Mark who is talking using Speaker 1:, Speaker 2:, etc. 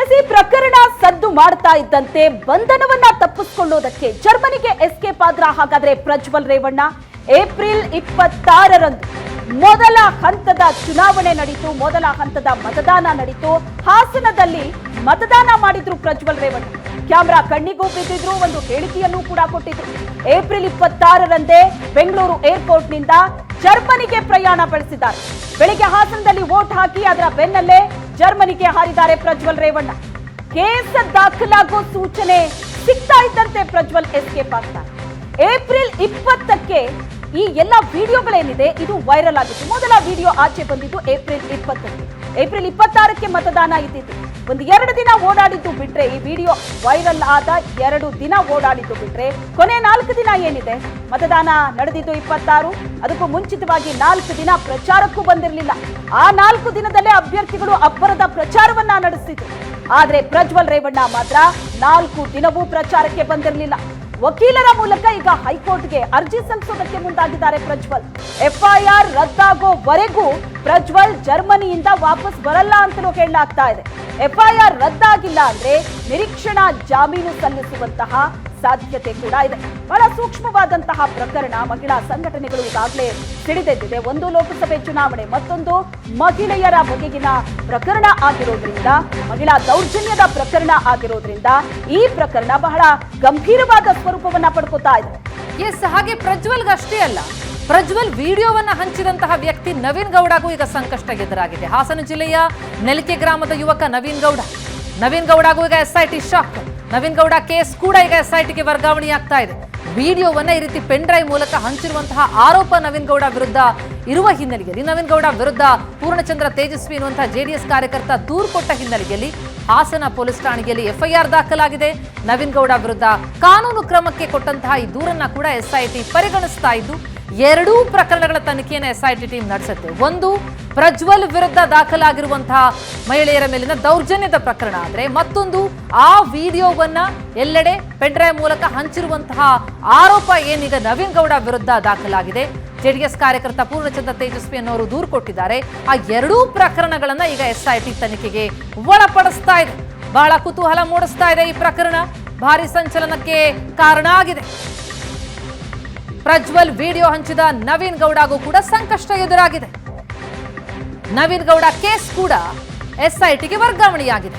Speaker 1: S ಈ ಪ್ರಕರಣ ಸದ್ದು ಮಾಡ್ತಾ ಇದ್ದಂತೆ ಬಂಧನವನ್ನ ತಪ್ಪಿಸ್ಕೊಳ್ಳೋದಕ್ಕೆ ಜರ್ಮನಿಗೆ ಎಸ್ಕೇಪ್ ಆದ್ರ ಹಾಗಾದ್ರೆ ಪ್ರಜ್ವಲ್ ರೇವಣ್ಣ ಏಪ್ರಿಲ್ ಇಪ್ಪತ್ತಾರರಂದು ಮೊದಲ ಹಂತದ ಚುನಾವಣೆ ನಡೀತು, ಮೊದಲ ಹಂತದ ಮತದಾನ ನಡೀತು. ಹಾಸನದಲ್ಲಿ ಮತದಾನ ಮಾಡಿದ್ರು ಪ್ರಜ್ವಲ್ ರೇವಣ್ಣ. ಕ್ಯಾಮ್ರಾ ಕಣ್ಣಿಗೂ ಬಿದ್ದಿದ್ರು, ಒಂದು ಹೇಳಿಕೆಯನ್ನು ಕೂಡ ಕೊಟ್ಟಿದ್ರು. ಏಪ್ರಿಲ್ ಇಪ್ಪತ್ತಾರರಂದೇ ಬೆಂಗಳೂರು ಏರ್ಪೋರ್ಟ್ನಿಂದ ಜರ್ಮನಿಗೆ ಪ್ರಯಾಣ ಬೆಳೆಸಿದ್ದಾರೆ. ಬೆಳಿಗ್ಗೆ ಹಾಸನದಲ್ಲಿ ವೋಟ್ ಹಾಕಿ ಅದರ ಬೆನ್ನಲ್ಲೇ ಜರ್ಮನಿಗೆ ಹಾರಿದ್ದಾರೆ ಪ್ರಜ್ವಲ್ ರೇವಣ್ಣ. ಕೇಸ್ ದಾಖಲಾಗೋ ಸೂಚನೆ ಸಿಗ್ತಾ ಇದ್ದಂತೆ ಪ್ರಜ್ವಲ್ ಎಸ್ಕೇಪ್ ಆಗ್ತಾರೆ. ಏಪ್ರಿಲ್ ಇಪ್ಪತ್ತಕ್ಕೆ ಈ ಎಲ್ಲ ವಿಡಿಯೋಗಳೇನಿದೆ, ಇದು ವೈರಲ್ ಆಗಿತ್ತು. ಮೊದಲ ವಿಡಿಯೋ ಆಚೆ ಬಂದಿದ್ದು ಏಪ್ರಿಲ್ ಇಪ್ಪತ್ತಕ್ಕೆ. ಏಪ್ರಿಲ್ ಇಪ್ಪತ್ತಾರಕ್ಕೆ ಮತದಾನ ಇದ್ದಿದ್ದು. ಒಂದು ಎರಡು ದಿನ ಓಡಾಡಿದ್ದು ಬಿಟ್ರೆ ಈ ವಿಡಿಯೋ ವೈರಲ್ ಆದ ಎರಡು ದಿನ ಓಡಾಡಿದ್ದು ಬಿಟ್ರೆ ಕೊನೆ ನಾಲ್ಕು ದಿನ ಏನಿದೆ? ಮತದಾನ ನಡೆದಿದ್ದು ಇಪ್ಪತ್ತಾರು. ಅದಕ್ಕೂ ಮುಂಚಿತವಾಗಿ ನಾಲ್ಕು ದಿನ ಪ್ರಚಾರಕ್ಕೂ ಬಂದಿರಲಿಲ್ಲ. ಆ ನಾಲ್ಕು ದಿನದಲ್ಲೇ ಅಭ್ಯರ್ಥಿಗಳು ಅಬ್ಬರದ ಪ್ರಚಾರವನ್ನ ನಡೆಸಿದ್ರು. ಆದ್ರೆ ಪ್ರಜ್ವಲ್ ರೇವಣ್ಣ ಮಾತ್ರ ನಾಲ್ಕು ದಿನವೂ ಪ್ರಚಾರಕ್ಕೆ ಬಂದಿರಲಿಲ್ಲ. ವಕೀಲರ ಮೂಲಕ ಈಗ ಹೈಕೋರ್ಟ್ಗೆ ಅರ್ಜಿ ಸಲ್ಲಿಸೋದಕ್ಕೆ ಮುಂದಾಗಿದ್ದಾರೆ ಪ್ರಜ್ವಲ್. ಎಫ್ಐಆರ್ ರದ್ದಾಗೋವರೆಗೂ ಪ್ರಜ್ವಲ್ ಜರ್ಮನಿಯಿಂದ ವಾಪಸ್ ಬರಲ್ಲ ಅಂತಲೂ ಹೇಳಲಾಗ್ತಾ ಇದೆ. ಎಫ್ಐಆರ್ ರದ್ದಾಗಿಲ್ಲ ಅಂದ್ರೆ ನಿರೀಕ್ಷಣಾ ಜಾಮೀನು ಸಲ್ಲಿಸುವಂತಹ ಸಾಧ್ಯತೆ ಕೂಡ ಇದೆ. ಬಹಳ ಸೂಕ್ಷ್ಮವಾದಂತಹ ಪ್ರಕರಣ ಮಹಿಳಾ ಸಂಘಟನೆಗಳು ಈಗಾಗಲೇ ತಿಳಿದೆದ್ದಿದೆ ಒಂದು ಲೋಕಸಭೆ ಚುನಾವಣೆ, ಮತ್ತೊಂದು ಮಹಿಳೆಯರ ಬಗೆಗಿನ ಪ್ರಕರಣ ಆಗಿರೋದ್ರಿಂದ, ಮಹಿಳಾ ದೌರ್ಜನ್ಯದ ಪ್ರಕರಣ ಆಗಿರೋದ್ರಿಂದ ಈ ಪ್ರಕರಣ ಬಹಳ ಗಂಭೀರವಾದ ಸ್ವರೂಪವನ್ನ ಪಡ್ಕೋತಾ ಇದೆ.
Speaker 2: ಎಸ್ ಹಾಗೆ ಪ್ರಜ್ವಲ್ಗಷ್ಟೇ ಅಲ್ಲ. ಪ್ರಜ್ವಲ್ ವಿಡಿಯೋವನ್ನು ಹಂಚಿದಂತಹ ವ್ಯಕ್ತಿ ನವೀನ್ ಗೌಡಗೂ ಈಗ ಸಂಕಷ್ಟ ಎದುರಾಗಿದೆ ಹಾಸನ ಜಿಲ್ಲೆಯ ನೆಲಿಕೆ ಗ್ರಾಮದ ಯುವಕ ನವೀನ್ ಗೌಡ. ನವೀನ್ ಗೌಡಗೂ ಈಗ SIT shock Naveen Gowda case ಕೂಡ ಈಗ ಎಸ್ಐಟಿಗೆ ವರ್ಗಾವಣೆಯಾಗ್ತಾ ಇದೆ. ವಿಡಿಯೋವನ್ನ ಈ ರೀತಿ ಪೆನ್ ಡ್ರೈವ್ ಮೂಲಕ ಹಂಚಿರುವಂತಹ ಆರೋಪ ನವೀನ್ ಗೌಡ ವಿರುದ್ಧ ಇರುವ ಹಿನ್ನೆಲೆಯಲ್ಲಿ, ನವೀನ್ ಗೌಡ ವಿರುದ್ಧ ಪೂರ್ಣಚಂದ್ರ ತೇಜಸ್ವಿ ಎನ್ನುವಂತಹ ಜೆಡಿಎಸ್ ಕಾರ್ಯಕರ್ತ ದೂರು ಕೊಟ್ಟ ಹಿನ್ನೆಲೆಯಲ್ಲಿ ಹಾಸನ ಪೊಲೀಸ್ ಠಾಣೆಯಲ್ಲಿ ಎಫ್ಐಆರ್ ದಾಖಲಾಗಿದೆ. ನವೀನ್ ಗೌಡ ವಿರುದ್ಧ ಕಾನೂನು ಕ್ರಮಕ್ಕೆ ಕೊಟ್ಟಂತಹ ಈ ದೂರನ್ನ ಕೂಡ ಎಸ್ಐಟಿ ಪರಿಗಣಿಸ್ತಾ ಇದ್ದು, ಎರಡೂ ಪ್ರಕರಣಗಳ ತನಿಖೆಯನ್ನು ಎಸ್ಐಟಿ ಟೀಮ್ ನಡೆಸುತ್ತೆ. ಒಂದು, ಪ್ರಜ್ವಲ್ ವಿರುದ್ಧ ದಾಖಲಾಗಿರುವಂತಹ ಮಹಿಳೆಯರ ಮೇಲಿನ ದೌರ್ಜನ್ಯದ ಪ್ರಕರಣ ಆದರೆ ಮತ್ತೊಂದು, ಆ ವಿಡಿಯೋವನ್ನ ಎಲ್ಲೆಡೆ ಪೆನ್ಡ್ರೈವ್ ಮೂಲಕ ಹಂಚಿರುವಂತಹ ಆರೋಪ ಏನೀಗ ನವೀನ್ ಗೌಡ ವಿರುದ್ಧ ದಾಖಲಾಗಿದೆ. ಜೆಡಿಎಸ್ ಕಾರ್ಯಕರ್ತ ಪೂರ್ಣಚಂದ್ರ ತೇಜಸ್ವಿ ಅನ್ನೋರು ದೂರು ಕೊಟ್ಟಿದ್ದಾರೆ. ಆ ಎರಡೂ ಪ್ರಕರಣಗಳನ್ನ ಈಗ ಎಸ್ಐಟಿ ತನಿಖೆಗೆ ಒಳಪಡಿಸ್ತಾ ಇದೆ. ಬಹಳ ಕುತೂಹಲ ಮೂಡಿಸ್ತಾ ಇದೆ ಈ ಪ್ರಕರಣ. ಭಾರಿ ಸಂಚಲನಕ್ಕೆ ಕಾರಣ ಆಗಿದೆ. ಪ್ರಜ್ವಲ್ ವಿಡಿಯೋ ಹಂಚಿದ ನವೀನ್ ಗೌಡಗೂ ಕೂಡ ಸಂಕಷ್ಟ ಎದುರಾಗಿದೆ. ನವೀನ್ ಗೌಡ ಕೇಸ್ ಕೂಡ ಎಸ್ಐಟಿಗೆ ವರ್ಗಾವಣೆಯಾಗಿದೆ.